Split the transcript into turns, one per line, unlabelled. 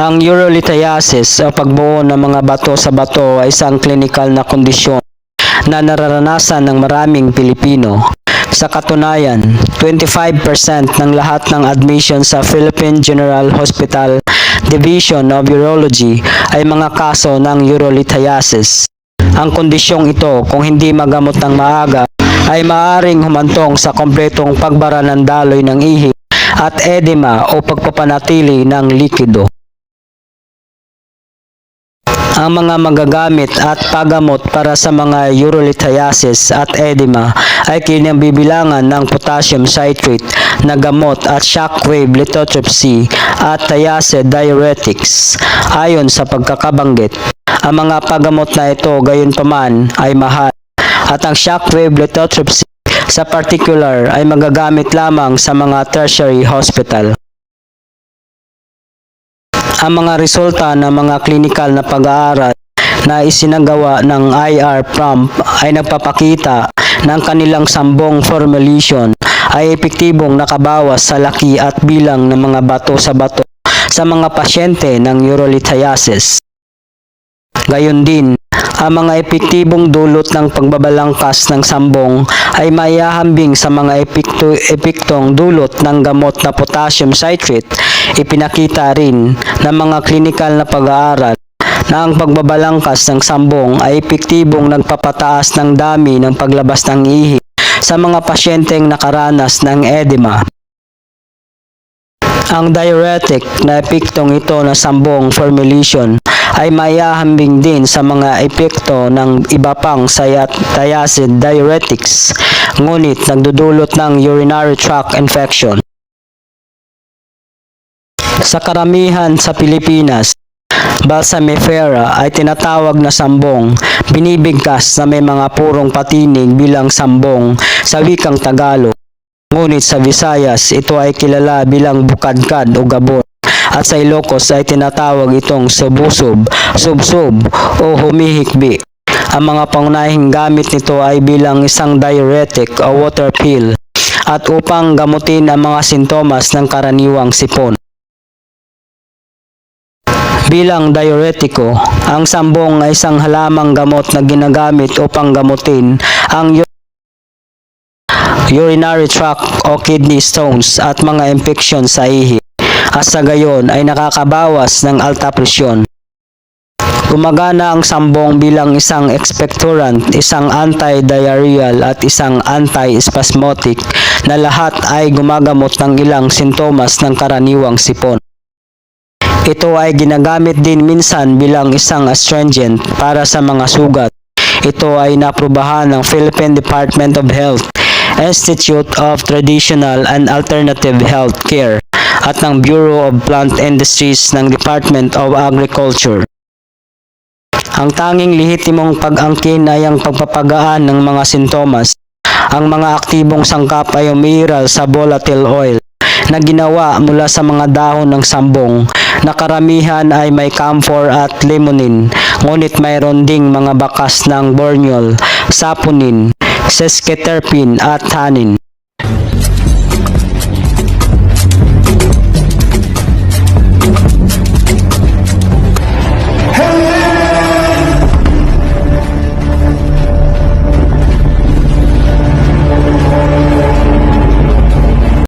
Ang urolithiasis o pagbuo ng mga bato sa bato ay isang clinical na kondisyon na nararanasan ng maraming Pilipino. Sa katunayan, 25% ng lahat ng admission sa Philippine General Hospital Division of Urology ay mga kaso ng urolithiasis. Ang kondisyong ito, kung hindi magamot ng maaga, ay maaaring humantong sa kompletong pagbara ng daloy ng ihi at edema o pagpapanatili ng likido. Ang mga magagamit at paggamot para sa mga urolithiasis at edema ay kinabibilangan ng potassium citrate na gamot at shockwave lithotripsy at thiacid diuretics. Ayon sa pagkakabanggit, ang mga paggamot na ito gayon paman ay mahal at ang shockwave lithotripsy sa particular ay magagamit lamang sa mga tertiary hospital. Ang mga resulta ng mga klinikal na pag-aaral na isinagawa ng IR Prompt ay nagpapakita na ang kanilang sambong formulation ay epektibong nakabawas sa laki at bilang ng mga bato sa bato sa mga pasyente ng urolithiasis. Gayon din, ang mga epektibong dulot ng pagbabalangkas ng sambong ay maihahambing sa mga epekto, epektong dulot ng gamot na potassium citrate. Ipinakita rin ng mga klinikal na pag-aaral na ang pagbabalangkas ng sambong ay epektibong nagpapataas ng dami ng paglabas ng ihi sa mga pasyenteng nakaranas ng edema. Ang diuretic na epektong ito na sambong formulation ay maihahambing din sa mga epekto ng iba pang sayat thiacid diuretics, ngunit nagdudulot ng urinary tract infection. Sa karamihan sa Pilipinas, Balsamifera ay tinatawag na sambong, binibigkas na may mga purong patinig bilang sambong sa wikang Tagalog. Ngunit sa Visayas, ito ay kilala bilang bukadkad o gabon. At sa Ilocos ay tinatawag itong subusub, subsub o humihikbi. Ang mga pangunahing gamit nito ay bilang isang diuretic o water pill at upang gamutin ang mga sintomas ng karaniwang sipon. Bilang diuretiko, ang sambong ay isang halamang gamot na ginagamit upang gamutin ang urinary tract o kidney stones at mga infeksyon sa ihi. At sa gayon ay nakakabawas ng alta presyon. Gumagana ang sambong bilang isang expectorant, isang anti-diarrheal at isang anti-spasmodic na lahat ay gumagamot ng ilang sintomas ng karaniwang sipon. Ito ay ginagamit din minsan bilang isang astringent para sa mga sugat. Ito ay naprubahan ng Philippine Department of Health, Institute of Traditional and Alternative Health Care at ng Bureau of Plant Industries ng Department of Agriculture. Ang tanging lehitimong pag-angkin ay ang pagpapagaan ng mga sintomas. Ang mga aktibong sangkap ay umiiral sa volatile oil na ginawa mula sa mga dahon ng sambong na karamihan ay may camphor at limonene ngunit mayroon ding mga bakas ng borneol, saponin, sesquiterpene at tannin.